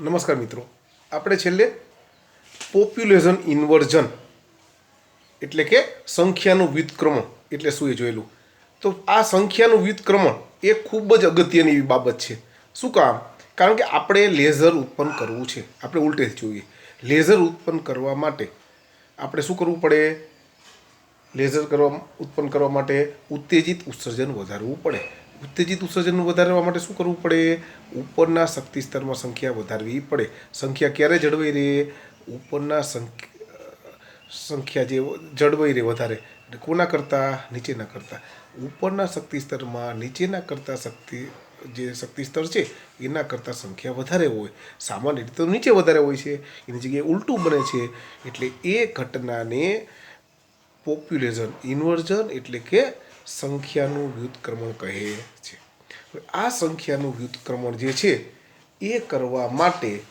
નમસ્કાર મિત્રો. આપણે છેલ્લે પોપ્યુલેશન ઇન્વર્ઝન એટલે કે સંખ્યાનું વ્યુત્ક્રમણ એટલે શું એ જોયેલું. તો આ સંખ્યાનું વ્યુત્ક્રમણ એ ખૂબ જ અગત્યની બાબત છે. શું કામ? કારણ કે આપણે લેઝર ઉત્પન્ન કરવું છે. આપણે ઉલટે જોઈએ. લેઝર ઉત્પન્ન કરવા માટે આપણે શું કરવું પડે? લેઝર કરવા ઉત્પન્ન કરવા માટે ઉત્તેજિત ઉત્સર્જન વધારવું પડે. ઉત્તેજિત ઉત્સર્જનનું વધારવા માટે શું કરવું પડે? ઉપરના શક્તિ સ્તરમાં સંખ્યા વધારવી પડે. સંખ્યા ક્યારે જળવાઈ રહે? ઉપરના સંખ્યા જે જળવાઈ રહે વધારે. એટલે કોના કરતાં? નીચેના કરતાં. ઉપરના શક્તિ સ્તરમાં નીચેના કરતાં શક્તિ, જે શક્તિ સ્તર છે, એના કરતાં સંખ્યા વધારે હોય. સામાન્ય રીતે તો નીચે વધારે હોય છે. એની જગ્યાએ ઉલટું બને છે. એટલે એ ઘટનાને પોપ્યુલેશન, ઇન્વર્ઝન એટલે કે સંખ્યાનું વ્યુત્ક્રમણ કહે છે. આ સંખ્યાનું વ્યુત્ક્રમણ જે છે, એ કરવા માટે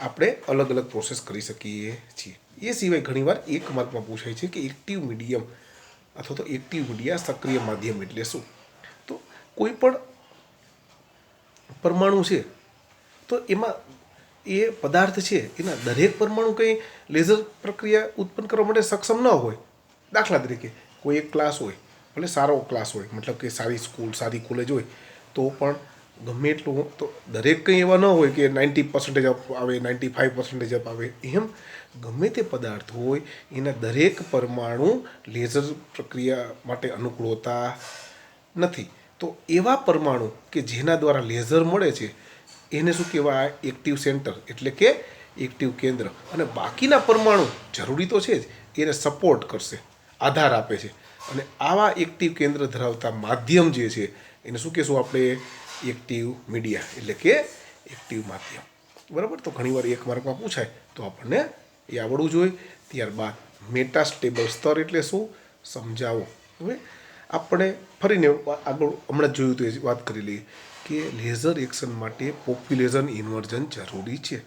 આપણે અલગ અલગ પ્રોસેસ કરી શકીએ છીએ. એ સિવાય ઘણીવાર એક માર્કમાં પૂછાય છે કે એક્ટિવ મીડિયમ અથવા તો એક્ટિવ મીડિયા સક્રિય માધ્યમ એટલે શું? તો કોઈ પણ પરમાણુ છે, તો એમાં એ પદાર્થ છે, એના દરેક પરમાણુ કંઈ લેઝર પ્રક્રિયા ઉત્પન્ન કરવા માટે સક્ષમ ન હોય. દાખલા તરીકે કોઈ એક ક્લાસ હોય ભલે સારો ક્લાસ હોય, મતલબ કે સારી સ્કૂલ સારી કોલેજ હોય, તો પણ ગમે એટલું તો દરેક કંઈ એવા ન હોય કે નાઇન્ટી પર્સન્ટેજ અપ આવે નાઇન્ટી ફાઇવ પર્સન્ટેજ અપ આવે, એમ ગમે તે પદાર્થ હોય, એના દરેક પરમાણુ લેઝર પ્રક્રિયા માટે અનુકૂળ હોતા નથી. તો એવા પરમાણુ કે જેના દ્વારા લેઝર મળે છે, એને શું કહેવાય? એક્ટિવ સેન્ટર એટલે કે એક્ટિવ કેન્દ્ર. અને બાકીના પરમાણુ જરૂરી તો છે જ, એને સપોર્ટ કરશે, આધાર આપે છે. અને આવા એક્ટિવ કેન્દ્ર ધરાવતા માધ્યમ જે છે, એને શું કહેશું આપણે? એક્ટિવ મીડિયા એટલે કે એક્ટિવ માધ્યમ. બરાબર? તો ઘણીવાર એક માર્કમાં પૂછાય, તો આપણને એ આવડવું જોઈએ. ત્યારબાદ મેટા સ્ટેબલ સ્તર એટલે શું? સમજાવો. હવે આપણે ફરીને આગળ હમણાં જોયું તો એ વાત કરી લઈએ કે લેઝર એક્શન માટે પોપ્યુલેશન ઇન્વર્ઝન જરૂરી છે.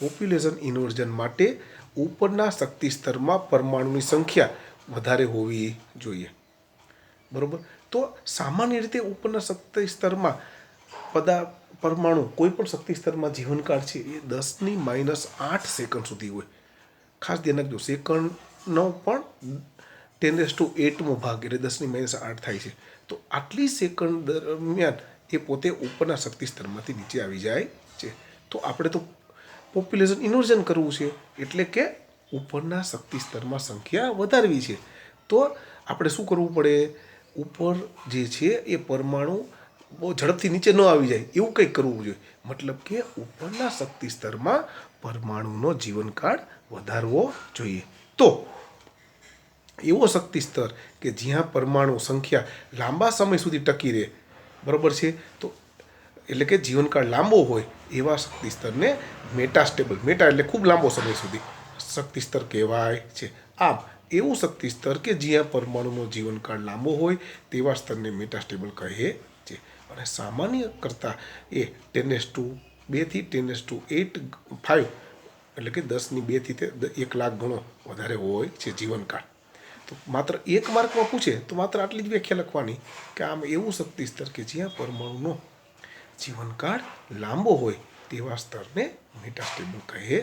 પોપ્યુલેશન ઇન્વર્ઝન માટે ઉપરના શક્તિ સ્તરમાં પરમાણુની સંખ્યા વધારે હોવી જોઈએ. બરાબર? તો સામાન્ય રીતે ઉપરના શક્તિ સ્તરમાં પદા પરમાણુ કોઈ પણ શક્તિ સ્તરમાં જીવનકાળ છે એ દસની માઇનસ આઠ સેકન્ડ સુધી હોય. ખાસ ધ્યાન રાખજો સેકન્ડનો પણ ટેન રેસ ટુ એટમો ભાગ એટલે દસની માઇનસ આઠ થાય છે. તો આટલી સેકન્ડ દરમિયાન એ પોતે ઉપરના શક્તિ સ્તરમાંથી નીચે આવી જાય છે. તો આપણે તો પોપ્યુલેશન ઇન્વર્ઝન કરવું છે, એટલે કે ઉપરના શક્તિ સ્તરમાં સંખ્યા વધારવી છે. તો આપણે શું કરવું પડે? ઉપર જે છે એ પરમાણુ બહુ ઝડપથી નીચે ન આવી જાય. એવું કંઈક કરવું જોઈએ. મતલબ કે ઉપરના શક્તિ સ્તરમાં પરમાણુનો જીવનકાળ વધારવો જોઈએ. તો એવો શક્તિ સ્તર કે જ્યાં પરમાણુ સંખ્યા લાંબા સમય સુધી ટકી રહે. બરાબર છે? તો એટલે કે જીવનકાળ લાંબો હોય એવા શક્તિ સ્તરને મેટાસ્ટેબલ મેટા એટલે ખૂબ લાંબો સમય સુધી. શક્તિ સ્તર કહેવાય છે. આમ, એવું શક્તિ સ્તર કે જ્યાં પરમાણુનો જીવનકાળ લાંબો હોય તેવા સ્તરને મેટાસ્ટેબલ કહે છે. અને સામાન્ય કરતાં એ ટેનેસ ટુ બેથી ટેનેસ ટુ એટ ફાઇવ એટલે કે દસની બેથી તે એક લાખ ગણો વધારે હોય છે જીવનકાળ. તો માત્ર એક માર્કમાં પૂછે તો માત્ર આટલી જ વ્યાખ્યા લખવાની કે આમ એવું શક્તિ સ્તર કે જ્યાં પરમાણુનો જીવનકાળ લાંબો હોય તેવા સ્તરને મેટાસ્ટેબલ કહે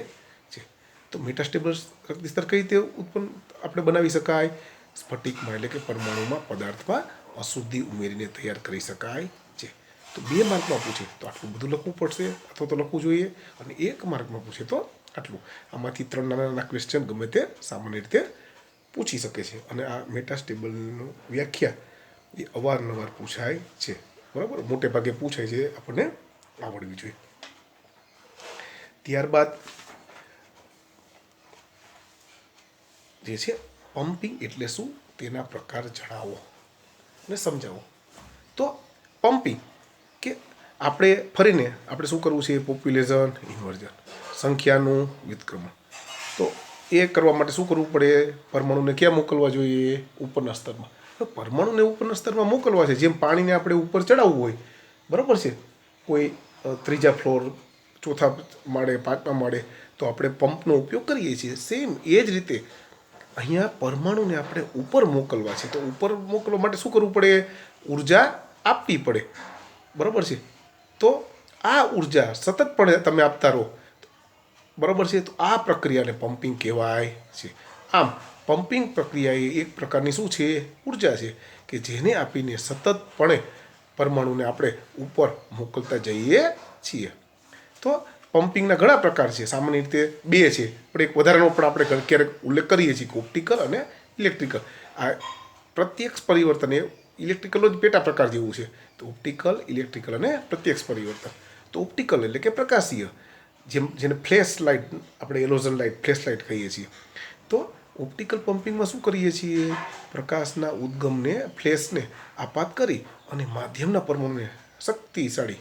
તો મેટાસ્ટેબલ વિસ્તાર સ્તર કઈ રીતે ઉત્પન્ન આપણે બનાવી શકાય? સ્ફટિકમાં એટલે કે પરમાણુમાં પદાર્થમાં અશુદ્ધિ ઉમેરીને તૈયાર કરી શકાય છે. તો બે માર્કમાં પૂછે તો આટલું બધું લખવું પડશે અથવા તો લખવું જોઈએ અને એક માર્કમાં પૂછે તો આટલું. આમાંથી ત્રણ નાના નાના ક્વેશ્ચન ગમે તે સામાન્ય રીતે પૂછી શકે છે અને આ મેટાસ્ટેબલનું વ્યાખ્યા એ અવારનવાર પૂછાય છે. બરાબર? મોટે ભાગે પૂછાય છે આપણને આવડવી જોઈએ. ત્યારબાદ જે છે પમ્પિંગ એટલે શું? તેના પ્રકાર જણાવો અને સમજાવો. તો પમ્પિંગ કે આપણે ફરીને આપણે શું કરવું છે? પોપ્યુલેશન, ઇન્વર્ઝન, સંખ્યાનું વ્યુત્ક્રમણ. તો એ કરવા માટે શું કરવું પડે? પરમાણુને ક્યાં મોકલવા જોઈએ? ઉપરના સ્તરમાં. તો પરમાણુને ઉપરના સ્તરમાં મોકલવા છે. જેમ પાણીને આપણે ઉપર ચડાવવું હોય. બરાબર છે? કોઈ ત્રીજા ફ્લોર, ચોથા માળે, પાંચમા માળે તો આપણે પંપનો ઉપયોગ કરીએ છીએ. સેમ એ જ રીતે અહીંયા પરમાણુને આપણે ઉપર મોકલવા છે. તો ઉપર મોકલવા માટે શું કરવું પડે? ઊર્જા આપવી પડે. બરાબર છે? તો આ ઊર્જા સતતપણે તમે આપતા રહો. બરાબર છે? તો આ પ્રક્રિયાને પમ્પિંગ કહેવાય છે. આમ, પમ્પિંગ પ્રક્રિયા એ એક પ્રકારની શું છે? ઊર્જા છે કે જેને આપીને સતતપણે પરમાણુને આપણે ઉપર મોકલતા જઈએ છીએ. તો પમ્પિંગના ઘણા પ્રકાર છે. સામાન્ય રીતે બે છે. પણ એક વધારાનો પણ આપણે ક્યારેક ઉલ્લેખ કરીએ છીએ કે ઓપ્ટિકલ અને ઇલેક્ટ્રિકલ આ પ્રત્યક્ષ પરિવર્તન એ ઇલેક્ટ્રિકલનો જ પેટા પ્રકાર જેવું છે. તો ઓપ્ટિકલ ઇલેક્ટ્રિકલ અને પ્રત્યક્ષ પરિવર્તન. તો ઓપ્ટિકલ એટલે કે પ્રકાશીય. જેમ જેને ફ્લેશ લાઇટ આપણે એલોઝન લાઇટ ફ્લેશ લાઇટ કહીએ છીએ. તો ઓપ્ટિકલ પમ્પિંગમાં શું કરીએ છીએ? પ્રકાશના ઉદ્ગમને ફ્લેશને આપાત કરી અને માધ્યમના પરમાણુને શક્તિશાળી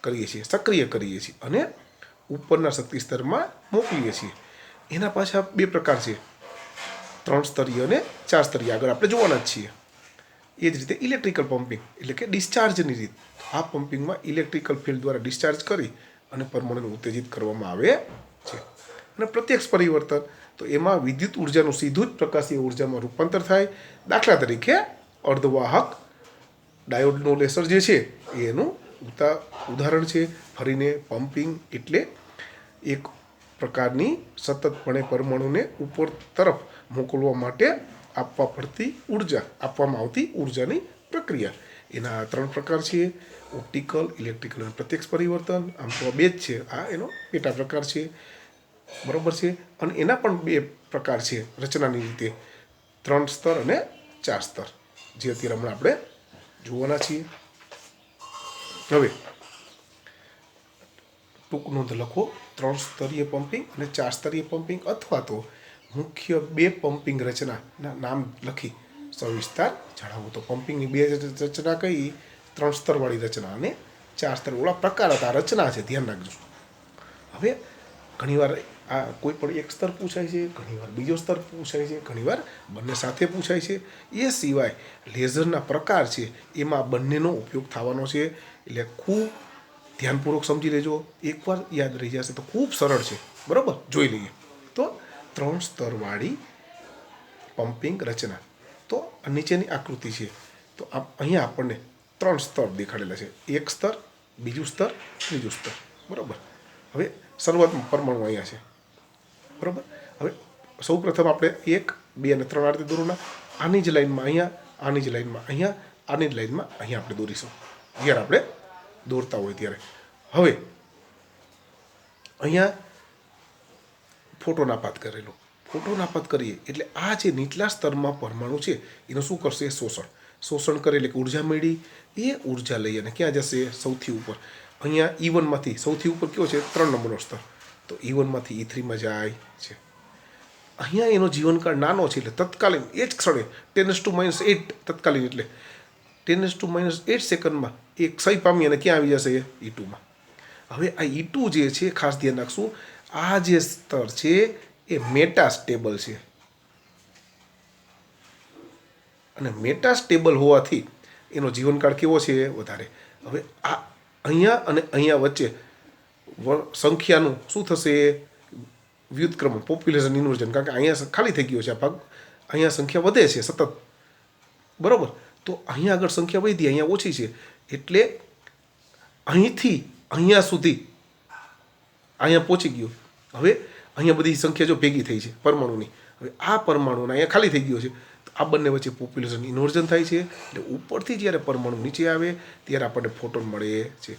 કરીએ છીએ, સક્રિય કરીએ છીએ. અને ઉપરના શક્તિ સ્તરમાં મોકલીએ છીએ. એના પાછા બે પ્રકાર છે. ત્રણ સ્તરીય અને ચાર સ્તરીય. આગળ આપણે જોવાના જ છીએ. એ જ રીતે ઇલેક્ટ્રિકલ પમ્પિંગ એટલે કે ડિસ્ચાર્જની રીત. આ પમ્પિંગમાં ઇલેક્ટ્રિકલ ફિલ્ડ દ્વારા ડિસ્ચાર્જ કરી અને પરમાણુને ઉત્તેજિત કરવામાં આવે છે. અને પ્રત્યક્ષ પરિવર્તન, તો એમાં વિદ્યુત ઉર્જાનું સીધું જ પ્રકાશીય ઉર્જામાં રૂપાંતર થાય. દાખલા તરીકે અર્ધવાહક ડાયોડનું લેસર જે છે, એનું ઉતા ઉદાહરણ છે, ફરીને પમ્પિંગ એટલે એક પ્રકારની સતતપણે પરમાણુને ઉપર તરફ મોકલવા માટે આપવા પડતી ઊર્જા, આપવામાં આવતી ઉર્જાની પ્રક્રિયા. એના ત્રણ પ્રકાર છે ઓપ્ટિકલ ઇલેક્ટ્રિકલ અને પ્રત્યક્ષ પરિવર્તન. આમ તો બે જ છે, આ એનો પેટા પ્રકાર છે. બરાબર છે? અને એના પણ બે પ્રકાર છે, રચનાની રીતે. ત્રણ સ્તર અને ચાર સ્તર, જે અત્યારે હમણાં આપણે જોવાના છીએ. હવે ટૂંક નોંધ લખો. ત્રણ સ્તરીય પમ્પિંગ અને ચાર સ્તરીય પમ્પિંગ અથવા તો મુખ્ય બે પમ્પિંગ રચનાના નામ લખી સવિસ્તાર જણાવો. તો પમ્પિંગની બે રચના કઈ? ત્રણ સ્તરવાળી રચના અને ચાર સ્તર. ઓલા પ્રકાર હતા રચના છે. ધ્યાન રાખજો. હવે ઘણીવાર આ કોઈ પણ એક સ્તર પૂછાય છે, ઘણીવાર બીજો સ્તર પૂછાય છે, ઘણીવાર બંને સાથે પૂછાય છે. એ સિવાય લેઝરના પ્રકાર છે, એમાં બંનેનો ઉપયોગ થવાનો છે. એટલે ખૂબ ધ્યાનપૂર્વક સમજી લેજો. એકવાર યાદ રહી જશે તો ખૂબ સરળ છે. બરાબર? જોઈ લઈએ. તો ત્રણ સ્તરવાળી પમ્પિંગ રચના. તો નીચેની આકૃતિ છે. તો અહીંયા આપણને ત્રણ સ્તર દેખાડેલા છે. એક સ્તર, બીજું સ્તર, ત્રીજું સ્તર. બરાબર? હવે શરૂઆતમાં પરમાણુ અહીંયા છે. બરાબર? હવે સૌ પ્રથમ આપણે એક, બે અને ત્રણ આ દોરોના આની જ લાઇનમાં અહીંયા, આની જ લાઇનમાં અહીંયા, આની જ લાઈનમાં અહીંયા આપણે દોરીશું. જ્યારે આપણે દોરતા હોય ત્યારે. હવે અહીંયા ફોટોનાપાત કરેલો. ફોટોનાપાત કરીએ એટલે આ જે નીચલા સ્તરમાં પરમાણુ છે, એનું શું કરશે? શોષણ. શોષણ કરે એટલે કે ઊર્જા મેળવી. એ ઊર્જા લઈ અને ક્યાં જશે? સૌથી ઉપર. અહીંયા ઈ વનમાંથી સૌથી ઉપર કયો છે? ત્રણ નંબરનો સ્તર. તો ઈ વનમાંથી ઈ થ્રીમાં જાય છે. અહીંયા એનો જીવનકાળ નાનો છે એટલે તત્કાલીન એ જ ક્ષણે ટેન ટુ માઇનસ એટ તત્કાલીન એટલે ટેન ટુ માઇનસ એટ સેકન્ડમાં એ ક્ષય પામી અને ક્યાં આવી જશે? ઈ ટુમાં હવે આ ઈ ટુ જે છે, ખાસ ધ્યાન રાખશું, આ જે સ્તર છે, એ મેટા સ્ટેબલ છે. અને મેટા સ્ટેબલ હોવાથી એનો જીવનકાળ કેવો છે? વધારે. હવે આ અહીંયા અને અહીંયા વચ્ચે સંખ્યાનું શું થશે વ્યુત્ક્રમ પોપ્યુલેશન, ઇન્વર્ઝન, કારણ કે અહીંયા ખાલી થઈ ગયો છે આ ભાગ. અહીંયા સંખ્યા વધે છે સતત. બરાબર? તો અહીંયા આગળ સંખ્યા વધી, અહીંયા ઓછી છે. એટલે અહીંથી અહીંયા સુધી અહીંયા પહોંચી ગયો. હવે અહીંયા બધી સંખ્યા જો ભેગી થઈ છે પરમાણુની, હવે આ પરમાણુના અહીંયા ખાલી થઈ ગયો છે. તો આ બંને વચ્ચે પોપ્યુલેશન, ઇન્વર્ઝન થાય છે. એટલે ઉપરથી જ્યારે પરમાણુ નીચે આવે, ત્યારે આપણને ફોટોન મળે છે.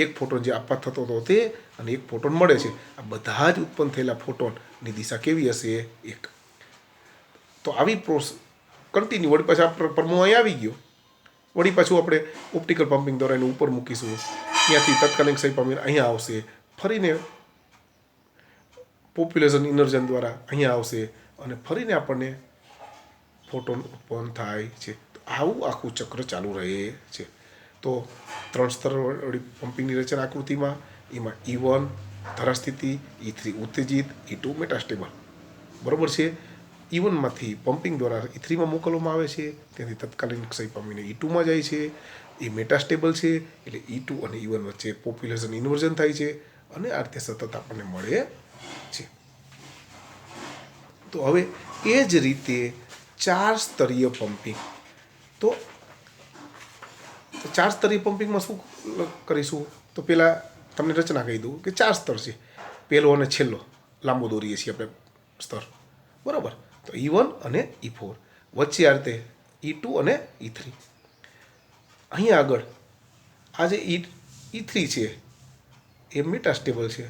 એક ફોટોન જે આપવા થતો હતો તે અને એક ફોટોન મળે છે. આ બધા જ ઉત્પન્ન થયેલા ફોટોનની દિશા કેવી હશે? એક. તો આવી પ્રોસ કન્ટિન્યુ વળી પાછા પરમો અહીં આવી ગયો. વળી પાછું આપણે ઓપ્ટિકલ પમ્પિંગ દ્વારા એને ઉપર મૂકીશું. ત્યાંથી તત્કાલીન સહી પામીને અહીંયા આવશે. ફરીને પોપ્યુલેશન ઇનર્જન દ્વારા અહીંયા આવશે અને ફરીને આપણને ફોટોન ઉત્પન્ન થાય છે. તો આવું આખું ચક્ર ચાલુ રહે છે. તો ત્રણ સ્તરવાળી પમ્પિંગની રચના આકૃતિમાં, એમાં ઈ વન ધરાસ્થિતિ ઈ થ્રી ઉત્તેજિત ઈ ટુ મેટાસ્ટેબલ બરાબર છે? ઈ વનમાંથી પમ્પિંગ દ્વારા ઈ થ્રીમાં મોકલવામાં આવે છે ત્યાંથી તત્કાલીન ક્ષય પામીને ઈ ટુમાં જાય છે. એ મેટાસ્ટેબલ છે, એટલે ઈ ટુ અને ઈ વન વચ્ચે પોપ્યુલેશન ઇન્વર્ઝન થાય છે અને આ રીતે સતત આપણને મળે છે. તો હવે એ જ રીતે ચાર સ્તરીય પમ્પિંગ તો તો ચાર સ્તરીય પમ્પિંગમાં શું કરીશું? તો પહેલાં તમને રચના કહી દઉં કે ચાર સ્તર છે. પહેલો અને છેલ્લો. લાંબો દોરીએ છીએ આપણે સ્તર. બરાબર? તો ઈ વન અને ઈ ફોર. વચ્ચે આ રીતે ઈ ટુ અને ઈ થ્રી. અહીંયા આગળ આ જે ઈ ઈ થ્રી છે, એ મેટાસ્ટેબલ છે.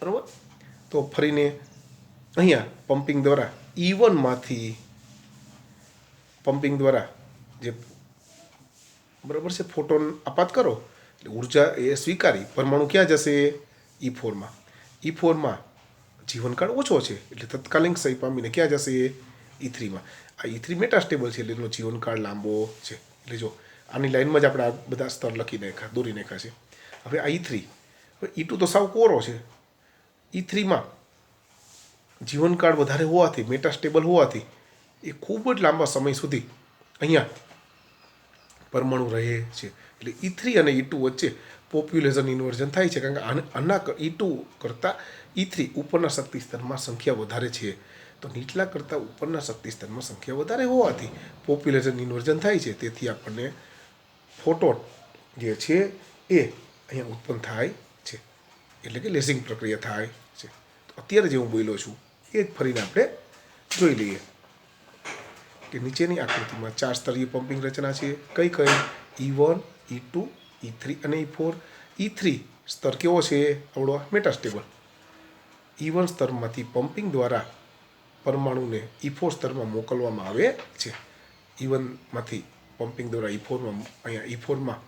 બરાબર? તો ફરીને અહીંયા પમ્પિંગ દ્વારા ઈ વનમાંથી પમ્પિંગ દ્વારા જે બરાબર છે, ફોટોન આપાત કરો, એટલે ઊર્જા એ સ્વીકારી, પરમાણુ ક્યાં જશે? ઈ ફોરમાં ઈ ફોરમાં જીવનકાળ ઓછો છે, એટલે તત્કાલીન ક્ષય પામીને ક્યાં જશે? ઈ થ્રીમાં આ ઈ થ્રી મેટાસ્ટેબલ છે, એટલે એનો જીવનકાળ લાંબો છે. એટલે જો આની લાઇનમાં જ આપણે આ બધા સ્તર લખી નાખ્યા, દોરી નાખ્યા છે. હવે આ ઈ થ્રી હવે ઈ ટુ તો સાવ કોરો છે. ઈ થ્રીમાં જીવનકાળ વધારે હોવાથી મેટાસ્ટેબલ હોવાથી એ ખૂબ જ લાંબા સમય સુધી અહીંયા પરમાણુ રહે છે. એટલે ઈ થ્રી અને ઈ ટુ વચ્ચે પોપ્યુલેશન ઇન્વર્ઝન થાય છે. કારણ કે આના ઈ ટુ કરતાં ઈ થ્રી ઉપરના શક્તિ સ્તરમાં સંખ્યા વધારે છે. તો નીચલા કરતાં ઉપરના શક્તિ સ્તરમાં સંખ્યા વધારે હોવાથી પોપ્યુલેશન ઇન્વર્ઝન થાય છે. તેથી આપણને ફોટોન જે છે એ અહીંયા ઉત્પન્ન થાય છે. એટલે કે લેસિંગ પ્રક્રિયા થાય છે. તો અત્યારે જે હું બોલ્યો છું, એ જ ફરીને આપણે જોઈ લઈએ. કે નીચેની આકૃતિમાં ચાર સ્તરીય પમ્પિંગ રચના છે. કઈ કઈ? E one E two E three અને ઈ ફોર ઈ થ્રી સ્તર કેવો છે? આવડો મેટાસ્ટેબલ ઈ વન સ્તરમાંથી પમ્પિંગ દ્વારા પરમાણુને ઈ ફોર સ્તરમાં મોકલવામાં આવે છે. ઈ વનમાંથી પમ્પિંગ દ્વારા ઈ ફોરમાં અહીંયા ઈ ફોરમાં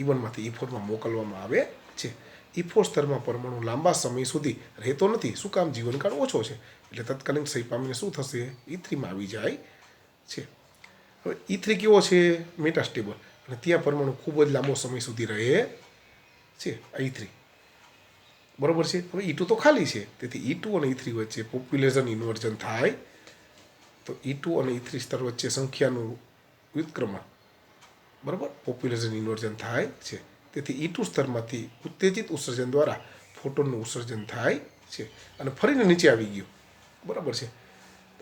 ઈ વનમાંથી ઈ ફોરમાં મોકલવામાં આવે છે. ઈ ફોર સ્તરમાં પરમાણુ લાંબા સમય સુધી રહેતો નથી. શું કામ? જીવનકાળ ઓછો છે. એટલે તત્કાલીન સહી પામીને શું થશે? ઈ થ્રીમાં આવી જાય છે. હવે ઈ થ્રી કેવો છે? મેટાસ્ટેબલ અને ત્યાં પરમાણુ ખૂબ જ લાંબો સમય સુધી રહે છે, આ ઈ થ્રી બરોબર છે? હવે ઈ ટુ તો ખાલી છે. તેથી ઈ ટુ અને ઈ થ્રી વચ્ચે પોપ્યુલેશન ઇન્વર્ઝન થાય. તો ઈ ટુ અને ઈ થ્રી સ્તર વચ્ચે સંખ્યાનું વ્યુત્ક્રમણ. બરાબર? પોપ્યુલેશન ઇન્વર્ઝન થાય છે. તેથી ઈ ટુ સ્તરમાંથી ઉત્તેજિત ઉત્સર્જન દ્વારા ફોટોનનું ઉત્સર્જન થાય છે. અને ફરીને નીચે આવી ગયું. બરાબર છે?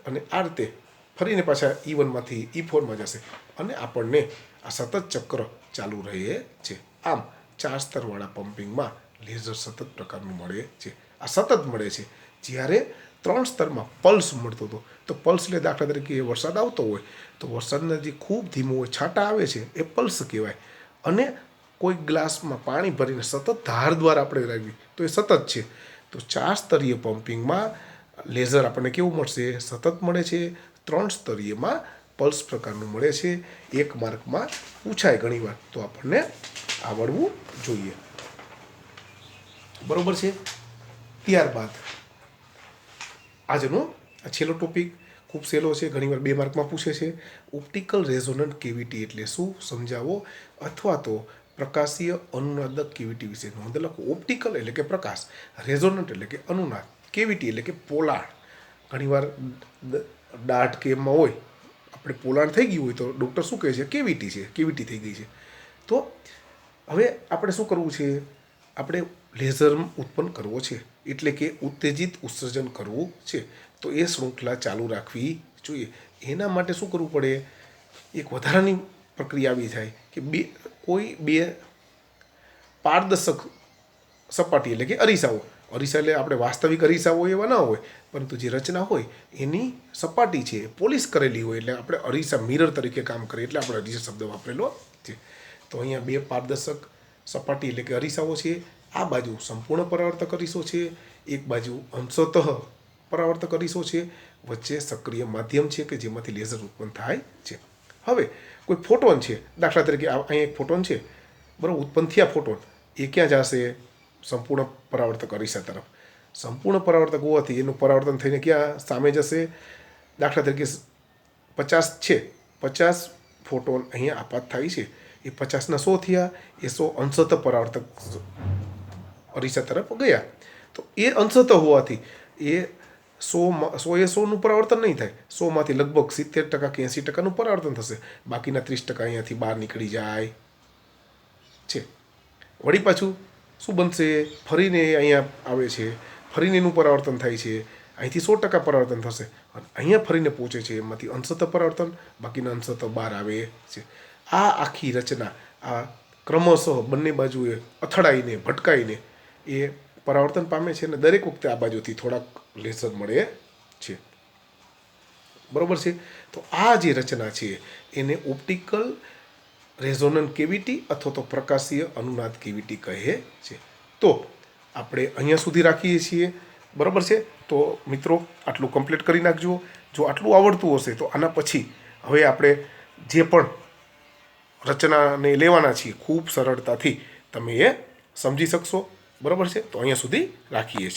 અને આ રીતે ફરીને પાછા ઈ વનમાંથી ઈ ફોરમાં જશે. અને આપણને આ સતત ચક્ર ચાલુ રહે છે. આમ ચાર સ્તરવાળા પમ્પિંગમાં લેઝર સતત પ્રકારનું મળે છે. આ સતત મળે છે. જ્યારે ત્રણ સ્તરમાં પલ્સ મળતો હતો, તો પલ્સ એટલે દાખલા તરીકે વરસાદ આવતો હોય, તો વરસાદના જે ખૂબ ધીમો હોય છાંટા આવે છે, એ પલ્સ કહેવાય. અને કોઈ ગ્લાસમાં પાણી ભરીને સતત ધાર દ્વારા આપણે લાગવી તો એ સતત છે. તો ચાર સ્તરીય પમ્પિંગમાં લેઝર આપણને કેવું મળશે? સતત મળે છે. ત્રણ સ્તરીયમાં પલ્સ પ્રકારનું મળે છે. એક માર્કમાં પૂછાય ઘણીવાર તો આપણને આવડવું જોઈએ. બરોબર છે? ત્યારબાદ આજનો આ છેલ્લો ટોપિક ખૂબ સહેલો છે. ઘણીવાર બે માર્કમાં પૂછે છે. ઓપ્ટિકલ રેઝોનન્ટ કેવિટી એટલે શું? સમજાવો. અથવા તો પ્રકાશીય અનુનાદક કેવિટી વિશે નોંધ લખો. ઓપ્ટિકલ એટલે કે પ્રકાશ. રેઝોનન્ટ એટલે કે અનુનાદ. કેવિટી એટલે કે પોલાણ. ઘણીવાર દાઢ કે એમાં હોય, આપણે પોલાણ થઈ ગયું હોય તો ડૉક્ટર શું કહે છે? કેવિટી છે? કેવિટી થઈ ગઈ છે? તો હવે આપણે શું કરવું છે? આપણે લેઝર ઉત્પન્ન કરવો છે, એટલે કે ઉત્તેજિત ઉત્સર્જન કરવું છે. તો એ શૃંખલા ચાલુ રાખવી જોઈએ. એના માટે શું કરવું પડે? એક વધારાની પ્રક્રિયા આવી થાય કે બે, કોઈ બે પારદર્શક સપાટી એટલે કે અરીસાઓ અરીસા એટલે આપણે વાસ્તવિક અરીસાઓ એવા ના હોય, પરંતુ જે રચના હોય એની સપાટી છે પોલિશ કરેલી હોય એટલે આપણે અરીસા મિરર તરીકે કામ કરીએ એટલે આપણે અરીસા શબ્દ વાપરેલો છે. તો અહીંયા બે પારદર્શક સપાટી એટલે કે અરીસાઓ છે, આ બાજુ સંપૂર્ણ પરાવર્તક અરીસો છે, એક બાજુ અંશતઃ પરાવર્તક અરીસો છે, વચ્ચે સક્રિય માધ્યમ છે કે જેમાંથી લેઝર ઉત્પન્ન થાય છે. હવે કોઈ ફોટોન છે, દાખલા તરીકે અહીંયા એક ફોટોન છે, બરાબર ઉત્પન્ન થયા ફોટોન, એ ક્યાં જશે? સંપૂર્ણ પરાવર્તક અરીસા તરફ. સંપૂર્ણ પરાવર્તક હોવાથી એનું પરાવર્તન થઈને ક્યાં? સામે જશે. દાખલા તરીકે પચાસ છે. પચાસ ફોટોન અહીંયા આપાત થાય છે. એ પચાસના સો થયા. એ સો અંશત પરાવર્તક અરીસા તરફ ગયા. તો એ અંશત હોવાથી એ સોમાં સો એ સોનું પરાવર્તન નહીં થાય. સોમાંથી લગભગ સિત્તેર ટકા કે એંસી ટકાનું પરાવર્તન થશે. બાકીના ત્રીસ ટકા અહીંયાથી બહાર નીકળી જાય. છે. વળી પાછું શું બનશે? ફરીને અહીંયા આવે છે. ફરીને એનું પરાવર્તન થાય છે. અહીંથી સો ટકા પરાવર્તન થશે. અને અહીંયા ફરીને પહોંચે છે. એમાંથી અંશત પરાવર્તન, બાકીના અંશત બહાર આવે છે. આ આખી રચના, આ ક્રમશઃ બંને બાજુએ અથડાઈને, ભટકાઈને એ પરાવર્તન પામે છે અને દરેક વખતે આ બાજુથી થોડાક લેસન મળે છે. બરોબર છે? તો આ જે રચના છે, એને ઓપ્ટિકલ રેઝોનન્ટ કેવિટી અથવા તો પ્રકાશીય અનુનાદ કેવિટી કહે છે. તો આપણે અહીંયા સુધી રાખીએ છીએ. બરાબર છે? તો મિત્રો, આટલું કમ્પ્લીટ કરી નાખજો. જો આટલું આવડતું હશે, તો આના પછી હવે આપણે જે પણ રચનાને લેવાના છીએ, ખૂબ સરળતાથી તમે એ સમજી શકશો. બરાબર છે? તો અહીંયા સુધી રાખીએ છીએ.